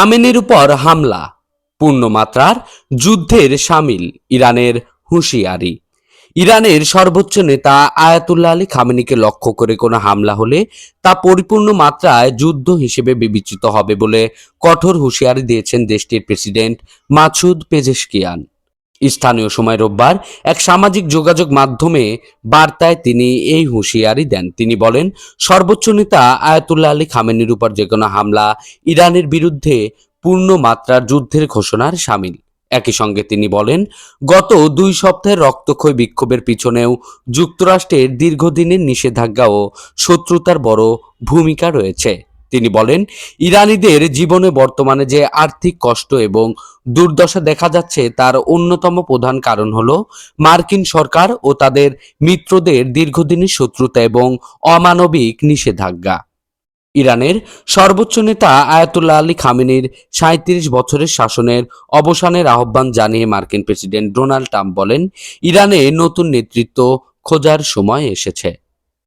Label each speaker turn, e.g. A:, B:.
A: খামেনের উপর হামলা। পূর্ণমাত্রার যুদ্ধের সামিল ইরানের হুঁশিয়ারি। ইরানের সর্বোচ্চ নেতা আয়াতুল্লাহ আলী খামেনিকে লক্ষ্য করে কোনো হামলা হলে তা পরিপূর্ণ মাত্রায় যুদ্ধ হিসেবে বিবেচিত হবে বলে কঠোর হুঁশিয়ারি দিয়েছেন দেশটির প্রেসিডেন্ট মাছুদ পেজেশকিয়ান। স্থানীয় সময় রোববার এক সামাজিক যোগাযোগ মাধ্যমে বার্তায় তিনি এই হুঁশিয়ারি দেন। তিনি বলেন, সর্বোচ্চ নেতা আয়াতুল্লাহ আলী খামেনির উপর যে কোনো হামলা ইরানের বিরুদ্ধে পূর্ণ মাত্রার যুদ্ধের ঘোষণার সামিল। একই সঙ্গে তিনি বলেন, গত দুই সপ্তাহের রক্তক্ষয় বিক্ষোভের পিছনেও যুক্তরাষ্ট্রের দীর্ঘদিনের নিষেধাজ্ঞা ও শত্রুতার বড় ভূমিকা রয়েছে। তিনি বলেন, ইরানিদের জীবনে বর্তমানে যে আর্থিক কষ্ট এবং দুর্দশা দেখা যাচ্ছে তার অন্যতম প্রধান কারণ হলো মার্কিন সরকার ও তাদের মিত্রদের দীর্ঘদিনের শত্রুতা এবং অমানবিক নিষেধাজ্ঞা। ইরানের সর্বোচ্চ নেতা আয়াতুল্লাহ আলী খামেনির সাঁত্রিশ বছরের শাসনের অবসানের আহ্বান জানিয়ে মার্কিন প্রেসিডেন্ট ডোনাল্ড ট্রাম্প বলেন, ইরানে নতুন নেতৃত্ব খোঁজার সময় এসেছে।